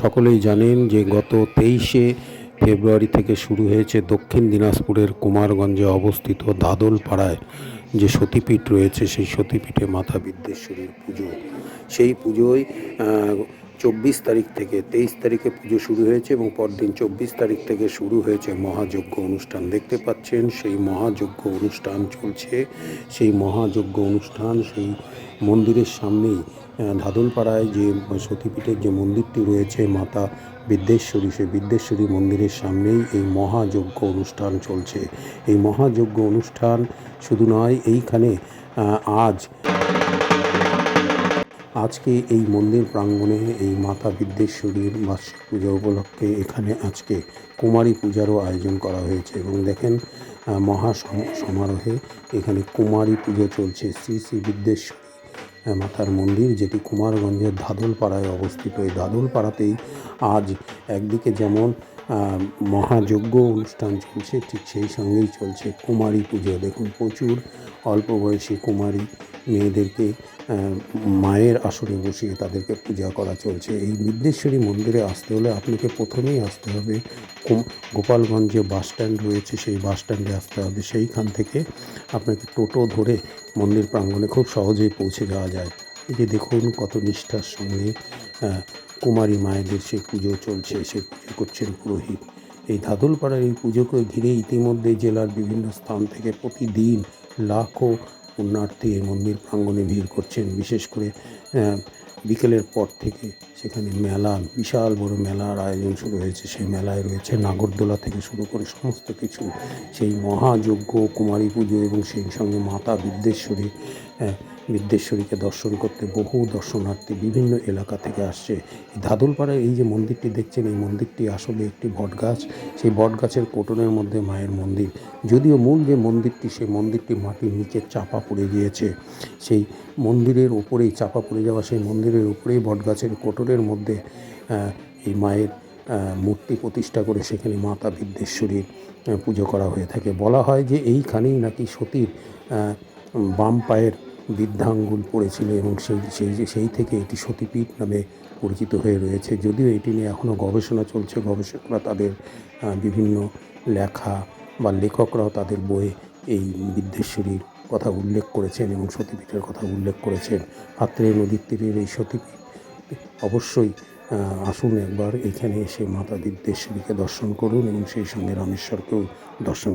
সকলেই জানেন যে গত তেইশে ফেব্রুয়ারি থেকে শুরু হয়েছে দক্ষিণ দিনাজপুরের কুমারগঞ্জে অবস্থিত দাদল পাড়ায় যে সতীপীঠ রয়েছে, সেই সতীপীঠে মাথা বিদ্যেশ্বরীর পুজো। সেই পুজোয় চব্বিশ তারিখ থেকে তেইশ তারিখে পুজো শুরু হয়েছে এবং পরদিন চব্বিশ তারিখ থেকে শুরু হয়েছে মহাযজ্ঞ অনুষ্ঠান। দেখতে পাচ্ছেন, সেই মহাযজ্ঞ অনুষ্ঠান চলছে। সেই মহাযজ্ঞ অনুষ্ঠান, সেই মন্দিরের সামনেই ধাদলপাড়ায় যে সতীপীঠের যে মন্দিরটি রয়েছে, মাতা বিদ্যেশ্বরী, সেই বিদ্যেশ্বরী মন্দিরের সামনেই এই মহাযজ্ঞ অনুষ্ঠান চলছে। এই মহাযজ্ঞ অনুষ্ঠান শুধু নয়, এইখানে আজ আজকে এই মন্দির প্রাঙ্গণে এই মাতা বিদ্যেশ্বরীর বার্ষিক পূজা উপলক্ষে এখানে আজকে কুমারী পূজারও আয়োজন করা হয়েছে এবং দেখেন মহা সম- সমারোহে এখানে কুমারী পুজো চলছে। শ্রী শ্রী বিদ্যেশ্বরী মাতার মন্দির যেটি কুমারগঞ্জের ধাদলপাড়ায় অবস্থিত। এই ধাদলপাড়াতেই আজ একদিকে যেমন মহাযজ্ঞ অনুষ্ঠান চলছে, ঠিক সেই সঙ্গেই চলছে কুমারী পুজো। দেখুন, প্রচুর অল্প বয়সী কুমারী মেয়েদেরকে মায়ের আসরে বসিয়ে তাদেরকে পূজা করা চলছে। এই বিদ্যেশ্বরী মন্দিরে আসতে হলে আপনাকে প্রথমেই আসতে হবে। গোপালগঞ্জে বাস স্ট্যান্ড রয়েছে, সেই বাস স্ট্যান্ডে আসতে হবে। সেইখান থেকে আপনাকে টোটো ধরে মন্দির প্রাঙ্গণে খুব সহজেই পৌঁছে যাওয়া যায়। এই যে দেখুন কত নিষ্ঠার সঙ্গে কুমারী মায়েদের সেই পুজো চলছে সেই পুজো করছেন পুরোহিত। এই ধাদলপাড়ার এই পুজোকে ঘিরে ইতিমধ্যে জেলার বিভিন্ন স্থান থেকে প্রতিদিন লাখো পুণ্যার্থী এই মন্দির প্রাঙ্গণে ভিড় করছেন। বিশেষ করে বিকেলের পর থেকে সেখানে মেলা, বিশাল বড় মেলার আয়োজন শুরু হয়েছে। সেই মেলায় রয়েছে নাগরদোলা থেকে শুরু করে সমস্ত কিছু। সেই মহাযজ্ঞ, কুমারী পুজো এবং সেই সঙ্গে মাতা বিদ্যেশ্বরী বিদ্যেশ্বরীকে দর্শন করতে বহু দর্শনার্থী বিভিন্ন এলাকা থেকে আসছে। ধাদলপাড়ায় এই যে মন্দিরটি দেখছেন, এই মন্দিরটি আসলে একটি বটগাছ। সেই বটগাছের কোটনের মধ্যে মায়ের মন্দির। যদিও মূল যে মন্দিরটি, সেই মন্দিরটি মাটির নিচে চাপা পড়ে গিয়েছে। সেই মন্দিরের উপরেই চাপা পড়ে যাওয়া, সেই মন্দিরের উপরেই বটগাছের কোটরের মধ্যে এই মায়ের মূর্তি প্রতিষ্ঠা করে সেখানে মাতা বিদ্যেশ্বরীর পুজো করা হয়ে থাকে। বলা হয় যে এইখানেই নাকি সতীর বাম পায়ের বৃদ্ধাঙ্গুল পড়েছিল এবং সেই সেই সেই থেকে এটি সতীপীঠ নামে পরিচিত হয়ে রয়েছে। যদিও এটি নিয়ে এখনও গবেষণা চলছে, গবেষকরা তাদের বিভিন্ন লেখা বা লেখকরাও তাদের বইয়ে এই বিদ্যেশ্বরীর কথা উল্লেখ করেছেন এবং সতীপীঠের কথা উল্লেখ করেছেন। আত্রেয় নদীর তীরের এই সতীপীঠ অবশ্যই আসুন একবার এখানে এসে মাতা বিদ্যেশ্বরীকে দর্শন করুন এবং সেই সঙ্গে রামেশ্বরকেও দর্শন